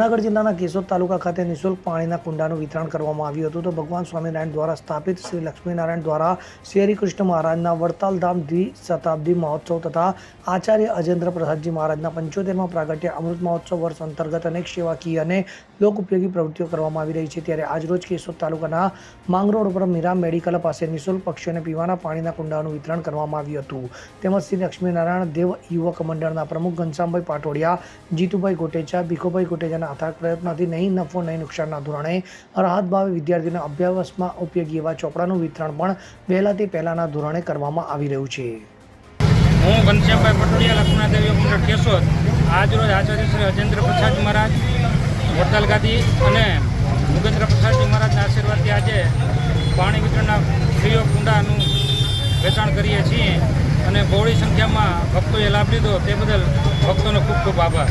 જૂનાગઢ જિલ્લાના કેશોદ તાલુકા ખાતે નિઃશુલ્ક પાણીના કુંડાનું વિતરણ કરવામાં આવ્યું હતું. તો ભગવાન સ્વામિનારાયણ દ્વારા સ્થાપિત શ્રી લક્ષ્મીનારાયણ દ્વારા શ્રી કૃષ્ણ મહારાજના વડતાલધામ દ્વિ શતાબ્દી મહોત્સવ તથા આચાર્ય અજેન્દ્ર પ્રસાદજી મહારાજના પંચોતેરમાં પ્રાગટ્ય અમૃત મહોત્સવ વર્ષ અંતર્ગત અનેક સેવાકીય અને લોક ઉપયોગી પ્રવૃત્તિઓ કરવામાં આવી રહી છે. ત્યારે આજરોજ કેશોદ તાલુકાના માંગરોડ ઉપર મીરા મેડિકલ પાસે નિઃશુલ્ક પક્ષીઓને પીવાના પાણીના કુંડાનું વિતરણ કરવામાં આવ્યું હતું. તેમજ શ્રી લક્ષ્મીનારાયણ દેવ યુવક મંડળના પ્રમુખ ઘનશ્યામભાઈ પાટોડિયા, જીતુભાઈ ગોટેચા, ભીખુભાઈ ગોટેચાના અથાગ પ્રયત્નથી નહીં નફો, નહીં નુકસાનના ધોરણે રાહત ભાવે વિદ્યાર્થીના અભ્યાસમાં ઉપયોગી એવા ચોપડાનું વિતરણ પણ વહેલાથી પહેલાના ધોરણે કરવામાં આવી રહ્યું છે. હું ઘનશ્યામભાઈ પટોડિયા લક્ષ્મણદેવી મંડળ કેશોદ. આજરોજ આચાર્ય શ્રી અજેન્દ્ર પ્રસાદ મહારાજ, વડતાલ ગાદી અને મુગેન્દ્ર પ્રસાદજી મહારાજના આશીર્વાદથી આજે પાણી વિતરણના ફ્રીઓ કુંડાનું વેચાણ કરીએ છીએ અને બહોળી સંખ્યામાં ભક્તોએ લાભ લીધો તે બદલ ભક્તોનો ખૂબ ખૂબ આભાર.